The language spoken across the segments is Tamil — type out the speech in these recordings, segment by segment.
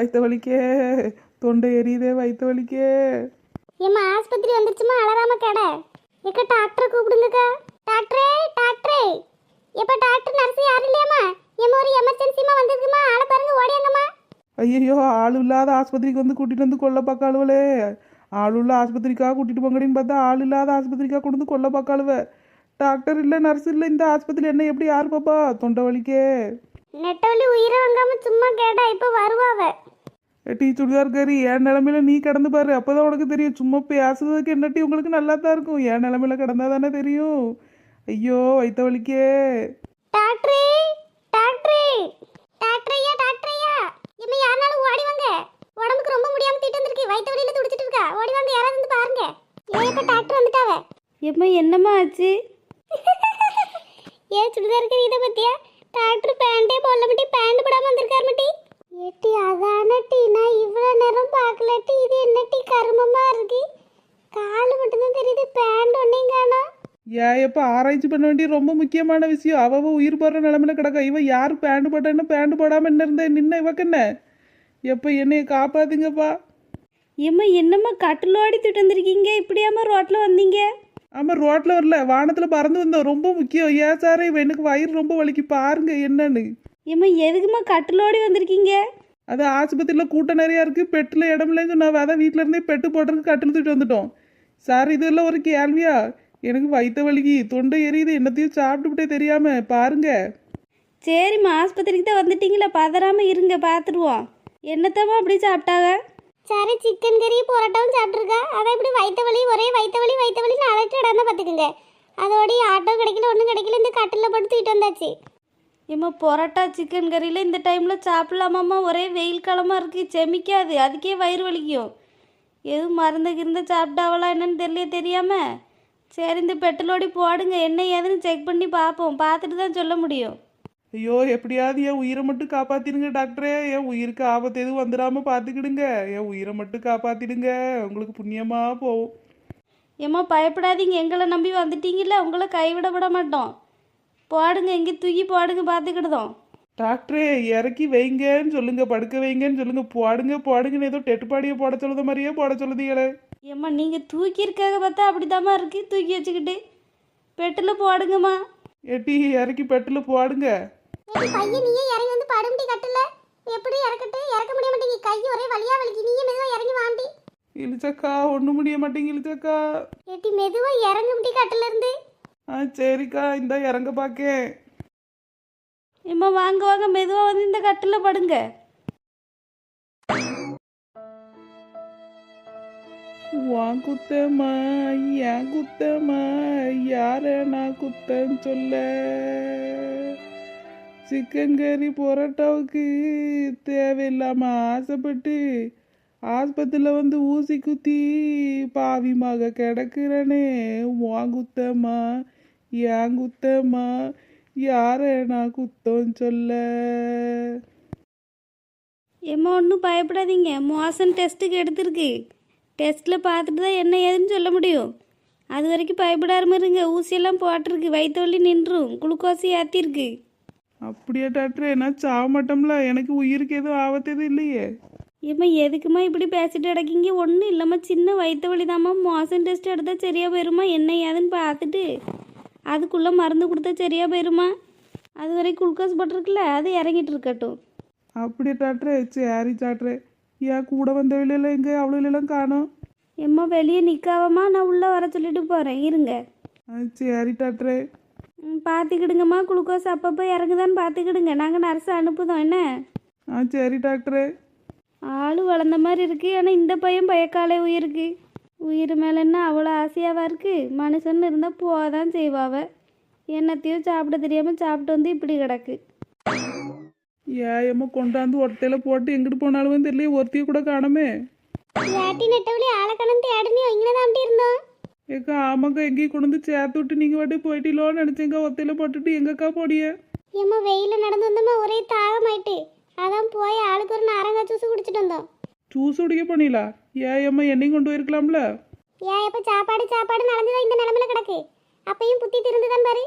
வயிற்று வலிக்கே. தொண்டை எரியுதே வயிற்று வலிக்கே. ஏம்மா ஆஸ்பத்திரி வந்துருச்சுமா அலறாம கடை. எக்க டாக்டரை கூப்பிடுங்கக்கா. டாக்டரே டாக்டரே. எப்ப டாக்டர் நர்ஸ் யாரும் இல்லையாம்மா? ஏம்மா ஒரு எமர்ஜென்சிமா வந்திருக்குமா? ஆளை பாருங்க ஓடியாங்கம்மா. ஐயோ ஆள் இல்லாத ஆஸ்பத்திரிக்கு வந்து கூட்டிட்டு வந்து கொல்ல பார்க்காளுவலே ஆள் உள்ள ஆஸ்பத்திரிக்காக கூட்டிட்டு போங்கடின்னு பார்த்தா ஆள் இல்லாத ஆஸ்பத்திரிக்காக கொண்டு வந்து கொல்ல பார்க்காளுவ. டாக்டர் இல்லை நர்ஸ் இல்லை இந்த ஆஸ்பத்திரி என்ன எப்படி யார் பாப்பா? தொண்டை வலிக்கே. நெட்டவழி உயிரை வாங்காம சும்மா கேட்டா இப்ப வருவாவ டீ சுடிதார் கறி என் நிலமையில நீ கடந்து பாரு. அப்போதான் உனக்கு தெரியும். சும்மா பேசுறதுக்கு என்ன டீ? உங்களுக்கு நல்லா தான் இருக்கும். என் நிலமையில கடந்தா தானே தெரியும். ஐயோ வயிற்று வலிக்கே. டாக்டரே டாக்டரே. டாக்டர் ஐயா டாக்டர் ஐயா இம்மா யாருனாலும் ஓடி வாங்க. உடம்புக்கு ரொம்ப முடியாம தீட்டு வந்திருக்கு. வயிற்று வலியில துடிச்சிட்டு இருக்கா. ஓடி வாங்க யாராவது வந்து பாருங்க. ஏன் இப்ப டாக்டர் வந்துட்டாவ? எம்மா என்னம்மா ஆச்சு? ஏன் சுடிதார் இருக்கிற இதை பத்தியா? டாக்டர் பேண்டே போடல மட்டி பேண்ட் போடாம வந்திருக்காரு மட்டி ஏட்டி அதான டீ நான் இவ்வளோ நேரம் பார்க்கல டீ இது என்ன டீ கருமமா இருக்கு கால் தெரியுது பேண்ட் ஒன்னையும் காணோம் ஏன் எப்போ ஆராய்ச்சி பண்ண வேண்டிய ரொம்ப முக்கியமான விஷயம். அவ உயிர் போடுற நிலமையில கிடக்கா. இவ யார் பேண்ட் போட்டான்னு பேண்ட் போடாம என்ன இருந்த? நின்ன இவக்கு என்ன? எப்போ என்னைய காப்பாத்துங்கப்பா. எம்மா என்னம்மா கட்டிலோடி தூட்டு வந்திருக்கீங்க? இப்படியாம்மா ரோட்டில் வந்தீங்க? ஆமா ரோட்ல வரல. வானத்துல பறந்து வந்தோம். ரொம்ப முக்கியம். ஏன் சாரே இவ எனக்கு வயிறு ரொம்ப வலிக்கு. பாருங்க என்னன்னு. எம்மா எதுக்கும்மா கட்டிலோடி வந்திருக்கீங்க? அது ஆஸ்பத்திரியில் கூட்டம் நிறையா இருக்கு. பெட்டில் இடம் இல்லைன்னு சொன்னாவ. அதான் வீட்டில இருந்தே பெட்டு போடுறதுக்கு கட்டில் தூக்கிட்டு வந்துட்டோம். சார் இதெல்லாம் ஒரு கேள்வியா? எனக்கு வயிற்று வலிக்கு. தொண்டை எரியுது. என்னத்தையும் சாப்பிட்டுவிட்டே தெரியாம. பாருங்க. சரிம்மா ஆஸ்பத்திரிக்கு தான் வந்துட்டீங்களா. பதறாம இருங்க பார்த்துருவோம். என்னத்தம்மா அப்படி சாப்பிட்டாங்க? சரி சிக்கன் கறி பரோட்டாவும் சாப்பிட்ருக்கா அதான் இப்படி வயிற்று வலி ஒரே வயிற்று வலி வயிற்று வலி. அழைச்சி இடம்னா பார்த்துக்குங்க. அதோடய ஆட்டோ கிடைக்கல ஒன்றும் கிடைக்கல. இந்த கட்டில் போட்டு தூக்கிட்டு வந்தாச்சு. எம்மா பரோட்டா சிக்கன் கறியில் இந்த டைமில் சாப்பிடலாமாம்மா? ஒரே வெயில் காலமாக இருக்குது செமிக்காது. அதுக்கே வயிறு வலிக்கும். எதுவும் மருந்து கிருந்த சாப்பிட்டாவளா என்னன்னு தெரியல தெரியாமல் சரி இந்த பெட்ரோலோடி போடுங்க என்ன ஏதுன்னு செக் பண்ணி பார்ப்போம். பார்த்துட்டு தான் சொல்ல முடியும். ஐயோ எப்படியாவது என் உயிரை மட்டும் காப்பாத்திடுங்க டாக்டரே. என் உயிருக்கு ஆபத்து எதுவும் வந்துடாம பார்த்துக்கிடுங்க. என் உயிரை மட்டும் காப்பாத்திடுங்க. உங்களுக்கு புண்ணியமா போகும். ஏம்மா பயப்படாதீங்க. எங்களை நம்பி வந்துட்டீங்கல்ல உங்களை கைவிட விட மாட்டோம். போடுங்க எங்கே தூக்கி போடுங்க பார்த்துக்கிடுதோம். டாக்டரே இறக்கி வைங்கன்னு சொல்லுங்க படுக்க வைங்கன்னு சொல்லுங்க போடுங்க போடுங்கன்னு ஏதோ டெட்டுப்பாடியை போட சொல்லுத மாதிரியே போட சொல்லுதீங்களே. ஏம்மா நீங்கள் தூக்கி இருக்காக பார்த்தா அப்படிதாம்மா இருக்கு தூக்கி வச்சுக்கிட்டு. பெட்டில் போடுங்கம்மா. எட்டி இறக்கி பெட்டில் போடுங்க. பையன் நீயே இறங்கி வந்து படும்டி கட்டில். எப்படி இறக்கட்டு? இறக்க முடிய மாட்டேங்குது கை ஒரே வலியா வலிக்கு. நீயே மெதுவாக இறங்கி வாண்டி இழிச்சக்கா ஒன்றும் முடிய மாட்டேங்க இழிச்சக்கா. ஏட்டி மெதுவாக இறங்கும்டி கட்டில இருந்து. ஆ சரிக்கா இந்த இறங்க பார்க்கேன் இம்மா வாங்க வாங்க மெதுவாக வந்து இந்த கட்டில் படுங்க. வான் குத்தம்மா ஏன் குத்தம்மா யார நான் குத்தன்னு சொல்ல? சிக்கன் கறி பொரோட்டாவுக்கு தேவையில்லாம ஆசைப்பட்டு ஆஸ்பத்திரியில் வந்து ஊசி குத்தி பாவிமாக கிடக்குறனே. வான் குத்தம்மா ஏன் குத்தம்மா யார நான் குத்தம் சொல்ல? ஏம்மா ஒன்றும் பயப்படாதீங்க. மோசன் டெஸ்ட்டுக்கு எடுத்திருக்கு. டெஸ்ட்டில் பார்த்துட்டு தான் என்ன ஏதுன்னு சொல்ல முடியும். அது வரைக்கும் பயப்படாம இருங்க. ஊசியெல்லாம் போட்டிருக்கு. வயிற்று வலி நின்றும். குளுக்கோஸ் ஏற்றிருக்கு அப்படியா டாக்டர்? நான் சாக மாட்டோம்ல எனக்கு உயிருக்கு எதுவும் ஆபத்து எதுவும் இல்லையே. ஏம்மா எதுக்குமா இப்படி பேசிட்டு கிடக்கீங்க? ஒன்றும் இல்லாம சின்ன வயிற்று வலி தாம்மா மோசன் டெஸ்ட் எடுத்தால் சரியாக போயிருமா? என்ன ஏதுன்னு பார்த்துட்டு. அதுக்குள்ளே மருந்து கொடுத்தா சரியாக போயிருமா? அது வரைக்கும் குளுக்கோஸ் போட்டிருக்குல்ல அது இறங்கிட்டு இருக்கட்டும். அப்படியே டாக்டரே சரி டாக்டரே. ஏன் கூட வந்த வெளியில எங்க அவ்வளோலாம் காணோம். எம்மா வெளியே நிற்காவம்மா நான் உள்ளே வர சொல்லிட்டு போகிறேன் இருங்க. சரி டாக்டரே. பார்த்துக்கிடுங்கம்மா குளுக்கோஸ் அப்பப்போ இறங்குதான்னு பார்த்துக்கிடுங்க நாங்கள் நர்ஸை அனுப்புதோம் என்ன? ஆ சரி டாக்டரே. ஆளு வளர்ந்த மாதிரி இருக்கு ஆனால் இந்த பையன் பயக்காலே உயிருக்கு. உயிர் மேலே என்ன அவ்வளோ ஆசையாவா இருக்கு? மனுஷன் இருந்தால் போதான் செய்வாவ. என்னத்தையும் சாப்பிட தெரியாமல் சாப்பிட்டு வந்து இப்படி கிடக்கு. ஏயம்மா கொண்டாந்து ஒட்டையில போட்டு எங்கிட்டு போனாலும் தெரியல ஒருத்தையும் கூட காணமே. ஏட்டி நெட்டவழி ஆளை கணந்து தேடனியோ இங்கே தான் இருந்தோம். ஏக்கா ஆமாக்கா எங்கேயும் கொண்டு வந்து சேர்த்து விட்டு நீங்க வாட்டி போயிட்டீங்களோன்னு நினைச்சேங்க ஒத்தையில போட்டுட்டு எங்கக்கா போடிய ஏம்மா வெயிலில் நடந்து வந்தோமா ஒரே தாகமாயிட்டு அதான் போய் ஆளுக்கு ஒரு நாரங்காய் ஜூஸ் குடிச்சிட்டு வந்தோம் ஜூஸ் குடிக்க போனீங்களா ஏயம்மா என்னையும் கொண்டு போயிருக்கலாம்ல? ஏன் எப்போ சாப்பாடு சாப்பாடு நடந்துதான் இந்த நிலமையில கிடக்கு? அப்பயும் புத்தி திருந்துதான் பாரு.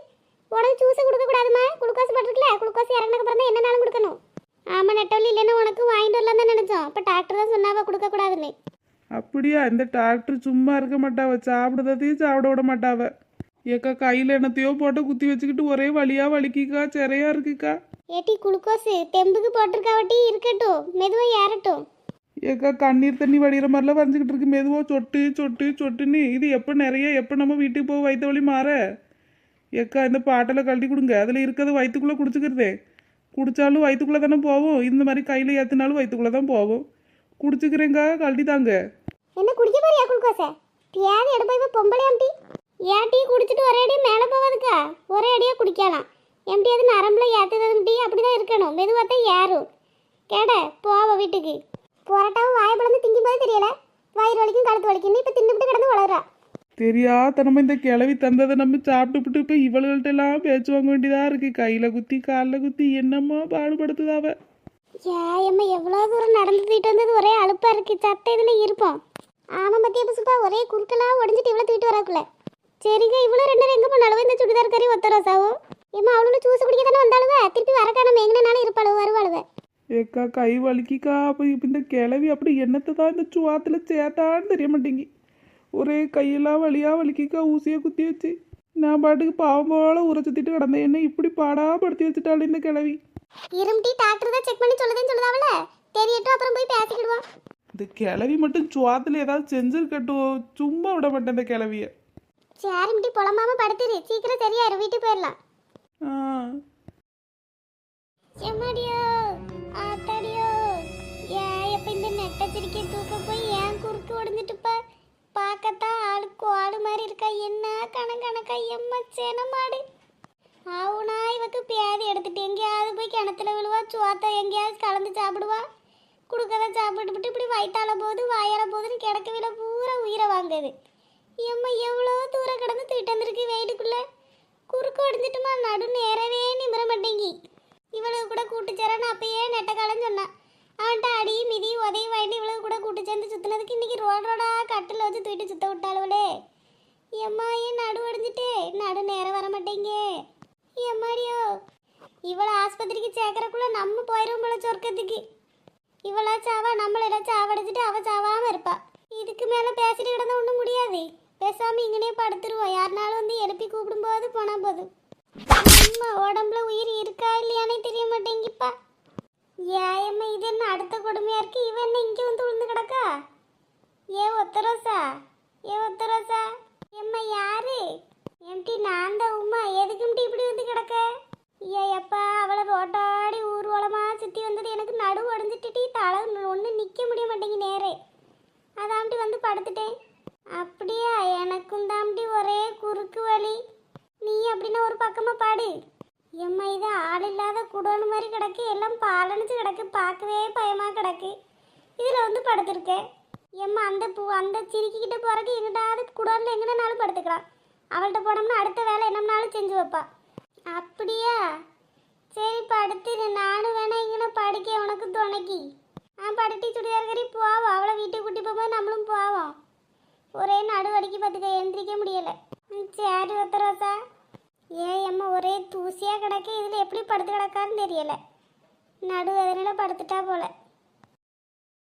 உனக்கு ஜூஸ் கொடுக்க கூடாதுமா? குளுக்கோஸ் போட்டிருக்கல? குளுக்கோஸ் இறங்கினக்கு அப்புறம் தான் என்னனாலும் கொடுக்கணும். ஆமா நெட்டவழி இல்லைன்னா உனக்கு வாங்கிட்டு வரலாம் தான் நினைச்சோம். அப்ப டாக்டர் தான் சொன்னாவ கொடுக்க கூடாதுன்னு? அப்படியா? இந்த டாக்டர் சும்மா இருக்க மாட்டாவ. சாப்பிடுறதையும் சாப்பிட விட மாட்டாவ. ஏக்கா கையில் என்னத்தையோ போட்டு குத்தி வச்சுக்கிட்டு ஒரே வலியா வலிக்கிக்கா? சிறையா இருக்குக்கா? ஏட்டி குளுக்கோஸ் தெம்புக்கு போட்டிருக்காவட்டி இருக்கட்டும். மெதுவா ஏறட்டும். ஏக்கா கண்ணீர் தண்ணி வடிகிற மாதிரிலாம் வரைஞ்சிக்கிட்டு இருக்கு. மெதுவாக சொட்டு சொட்டு சொட்டுன்னு. இது எப்போ நிறைய எப்போ நம்ம வீட்டுக்கு போக வயிற்று வழி மாற? ஏக்கா இந்த பாட்டில் கழட்டி கொடுங்க. அதில் இருக்கிறது வயிற்றுக்குள்ளே குடிச்சிக்கிறதே. குடித்தாலும் வயிற்றுக்குள்ளே தானே போகும் இந்த மாதிரி கையில் ஏற்றினாலும் வயிற்றுக்குள்ளே தான் போகும் குடிச்சிக்கிறேங்க்கா கழட்டி தாங்க. என்ன குடிக்க போறியா குளுக்கோஸ பியாதி எடுப்ப பொம்பளை எம்டி ஏன் டீ குடிச்சிட்டு ஒரே அடியா மேலே போவாதுக்கா? ஒரே அடியே குடிக்கலாம். எம்டி அது நரம்புல ஏற்றுறது டீ அப்படிதான் இருக்கணும். மெதுவாக தான் ஏறும். கேட போவ வீட்டுக்கு. புரட்டாவும் வாயை பிளந்து திங்கும் போது தெரியல வயிறு வலிக்கும் கழுத்து வலிக்கும் இப்போ தின்னுபிட்டு கிடந்து வளர்றா தெரியாதனமா இந்த கிளவி தந்ததை நம்ம சாப்பிட்டுப்புட்டு இப்போ இவள்கள்ட்ட எல்லாம் பேச்சு வாங்க வேண்டியதாக இருக்குது கையில் குத்தி காலில் குத்தி என்னம்மா பாடுபடுத்துதாவ ஏ எம்மா எவ்வளோ தூரம் நடந்து போயிட்டு வந்தது ஒரே அலுப்பா இருக்கு சட்டை இதில் இருப்போம் ஆமாம் பத்தியா புசுப்பா ஒரே குறுக்கெல்லாம் ஒடிஞ்சிட்டு இவ்வளோ தூக்கிட்டு வராக்குள்ள சரிங்க இவ்வளோ ரெண்டு எங்கே போனாலும் இந்த சுடிதார் கறி ஒத்த ரோசாவும் ஏம்மா அவளும் ஜூஸ் குடிக்க தானே வந்தாளுவ திருப்பி வரக்கா நம்ம எங்கனாலும் இருப்பாளுவ வருவாளுவ ஏக்கா கை வலிக்கிக்கா. அப்போ இப்போ இந்த கிளவி அப்படி என்னத்தை தான் இந்த சுவாத்தில் சேர்த்தான்னு தெரிய மாட்டேங்கி. ஒரே கையெல்லாம் வலியா வலிக்கிக்கா ஊசியை குத்தி வச்சு. நான் பாட்டுக்கு பாவம் போல ஊற சுத்திட்டு கிடந்தேன். என்ன இப்படி பாடாப்படுத்தி வச்சுட்டாள் இந்த கிளவி. இரும்டி டாக்டர் தான் செக் பண்ணி சொல்லுதேன்னு சொல்லுதாவல? தெரியட்டும் அப்புறம் போய் பேசிக்கிடுவோம் இந்த கிளவி மட்டும் சுவாத்தில் ஏதாவது செஞ்சிருக்கட்டும். சும்மா விட மாட்டேன் இந்த கிளவிய. சரிம்டி புலம்பாம படுத்துரு. சீக்கிரம் சரியாயிரும் வீட்டுக்கு போயிடலாம் ஆ. எம்மாடியோ பார்க்கத்தான் ஆளுக்கு ஆளு மாதிரி இருக்கா? என்ன கணக்கணக்கா எம்ம சேன மாடு? ஆவுனா இவக்கு பேதி எடுத்துட்டு எங்கேயாவது போய் கிணத்துல விழுவா சுவாத்த எங்கேயாவது கலந்து சாப்பிடுவா? கொடுக்கறத சாப்பிட்டுவிட்டு இப்படி வயிற்றால போது வாயால போதுன்னு கிடக்க பூரா உயிரை வாங்குது. எம்மா எவ்வளோ தூரம் கிடந்து தூக்கிட்டு வந்திருக்கு வெயிலுக்குள்ள? குறுக்கு ஒடிஞ்சிட்டுமா நடு நேரவே நிமிர மாட்டேங்கி. இவளுக்கு கூட கூட்டு சேரான்னு அப்பயே நெட்டக்காலன்னு சொன்னான் அவன்கிட்ட அடி மிதி உதவி வாங்கிட்டு இவ்வளவு கூட கூட்டு சேர்ந்து சுத்தினதுக்கு இன்னைக்கு ரோடு ரோடா கட்டில் வச்சு தூக்கிட்டு சுத்த விட்டாளுவளே. எம்மா ஏன் நடு ஒடிஞ்சிட்டு? நடு நேரம் வர மாட்டேங்க. எம்மாடியோ இவளை ஆஸ்பத்திரிக்கு சேர்க்கறக்குள்ள நம்ம போயிரும் போல சொர்க்கத்துக்கு. இவளா சாவா நம்மள சாவடிச்சிட்டு அவ சாவாம இருப்பா. இதுக்கு மேல பேசிட்டு கிடந்தா ஒன்றும் முடியாது. பேசாம இங்கனே படுத்துருவோம் யாருனாலும் வந்து எழுப்பி கூப்பிடும்போது போனா போதும். உடம்புல உயிர் இருக்கா இல்லையானே தெரிய மாட்டேங்கிப்பா ஏயம்மா இது என்ன அடுத்த கொடுமையா இருக்கு? இவன் என்ன இங்க வந்து விழுந்து கிடக்கா? ஏ ஒத்தரோசா? ஏ ஒத்தரோசா? எம்மா யாரு? எம்டி நான் தான் உமா. எதுக்கு இப்படி வந்து கிடக்க ஏ அப்பா அவளை ரோட்டாடி ஊர்வலமா சுத்தி வந்தது எனக்கு நடு உடஞ்சிட்டு தலை ஒன்று நிக்க முடிய மாட்டேங்கி நேரே அதாம்டி வந்து படுத்துட்டேன் அப்படியா எனக்கும் தாம்டி ஒரே குறுக்கு வலி நீ அப்படின்னா ஒரு பக்கமா பாடு எம்மா இது ஆள் இல்லாத குடோன் மாதிரி கிடக்கு எல்லாம் பாலணிச்சு கிடக்கு பார்க்கவே பயமாக கிடக்கு. இதில் வந்து படுத்திருக்கேன். எம்மா அந்த பூ அந்த சிரிக்கிக்கிட்ட போகிறக்கு எங்கிட்டாவது குடோனில் எங்கிட்டனாலும் படுத்துக்கலாம். அவள்கிட்ட போனோம்னா அடுத்த வேலை என்னம்னாலும் செஞ்சு வைப்பா. அப்படியா? சரி படுத்து நானும் வேணா இங்கே படிக்க உனக்கு துணைக்கி. ஆ படுத்தி சுடிதார் கறி போவோம். அவளை வீட்டுக்கு கூட்டி போகும்போது நம்மளும் போவோம். ஒரே நடுவடிக்கு பார்த்துக்க எந்திரிக்க முடியலை. சரி ஒத்தரோசா ஏன் அம்மா ஒரே தூசியாக கிடக்கு. இதில் எப்படி படுத்து கிடக்கான்னு தெரியல. நடு அதனால படுத்துட்டா போல.